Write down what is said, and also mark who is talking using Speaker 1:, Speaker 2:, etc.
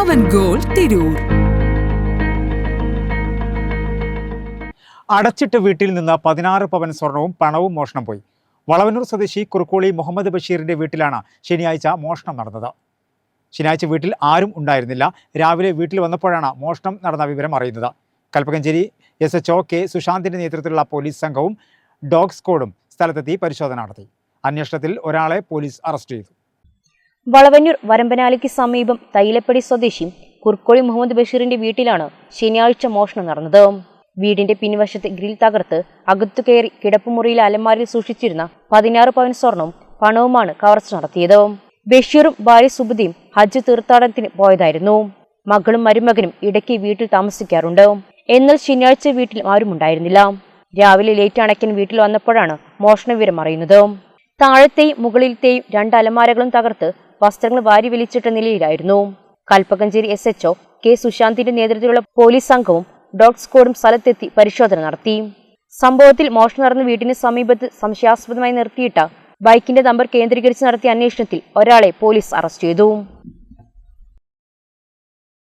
Speaker 1: പവൻ goal Tirur.
Speaker 2: അടച്ചിട്ട് വീട്ടിൽ നിന്ന് പതിനാറ് പവൻ സ്വർണവും പണവും മോഷണം പോയി. വളവന്നൂർ സ്വദേശി കുറുക്കോളി മുഹമ്മദ് ബഷീറിന്റെ വീട്ടിലാണ് ശനിയാഴ്ച മോഷണം നടന്നത്. ശനിയാഴ്ച വീട്ടിൽ ആരും ഉണ്ടായിരുന്നില്ല. രാവിലെ വീട്ടിൽ വന്നപ്പോഴാണ് മോഷണം നടന്ന വിവരം അറിയുന്നത്. Kalpakancheri S H O K സുശാന്തിന്റെ നേതൃത്വത്തിലുള്ള പോലീസ് സംഘവും ഡോഗ് സ്ക്വാഡും സ്ഥലത്തെത്തി പരിശോധന നടത്തി. അന്വേഷണത്തിൽ ഒരാളെ പോലീസ് അറസ്റ്റ് ചെയ്തു.
Speaker 3: വളവന്നൂർ വരമ്പനാലിക്ക് സമീപം തൈലപ്പടി സ്വദേശി കുർക്കോളി മുഹമ്മദ് ബഷീറിന്റെ വീട്ടിലാണ് ശനിയാഴ്ച മോഷണം നടന്നത്. വീടിന്റെ പിൻവശത്ത് ഗ്രിൽ തകർത്ത് അകത്തു കയറി കിടപ്പുമുറിയിലെ അലമാരിൽ സൂക്ഷിച്ചിരുന്ന പതിനാറ് പവൻ സ്വർണവും പണവുമാണ് കവർച്ച നടത്തിയത്. ബഷീറും ഭാര്യ സുബുദിയും ഹജ്ജ് തീർത്ഥാടനത്തിന് പോയതായിരുന്നു. മകളും മരുമകനും ഇടയ്ക്ക് വീട്ടിൽ താമസിക്കാറുണ്ട്. എന്നാൽ ശനിയാഴ്ച വീട്ടിൽ ആരും ഉണ്ടായിരുന്നില്ല. രാവിലെ ലേറ്റ് അണയ്ക്കൻ വീട്ടിൽ വന്നപ്പോഴാണ് മോഷണ വിവരം അറിയുന്നത്. താഴത്തെയും മുകളിലത്തെയും രണ്ട് അലമാരകളും തകർത്ത് വസ്ത്രങ്ങൾ വാരി വലിച്ചിട്ട നിലയിലായിരുന്നു. Kalpakanchery S H O K സുശാന്തിന്റെ നേതൃത്വത്തിലുള്ള പോലീസ് സംഘവും ഡോഗ് സ്ക്വാഡും സ്ഥലത്തെത്തി പരിശോധന നടത്തി. സംഭവത്തിൽ മോഷണം നടന്ന വീടിന് സമീപത്ത് സംശയാസ്പദമായി നിർത്തിയിട്ട ബൈക്കിന്റെ നമ്പർ കേന്ദ്രീകരിച്ച് നടത്തിയ അന്വേഷണത്തിൽ ഒരാളെ പോലീസ് അറസ്റ്റ് ചെയ്തു.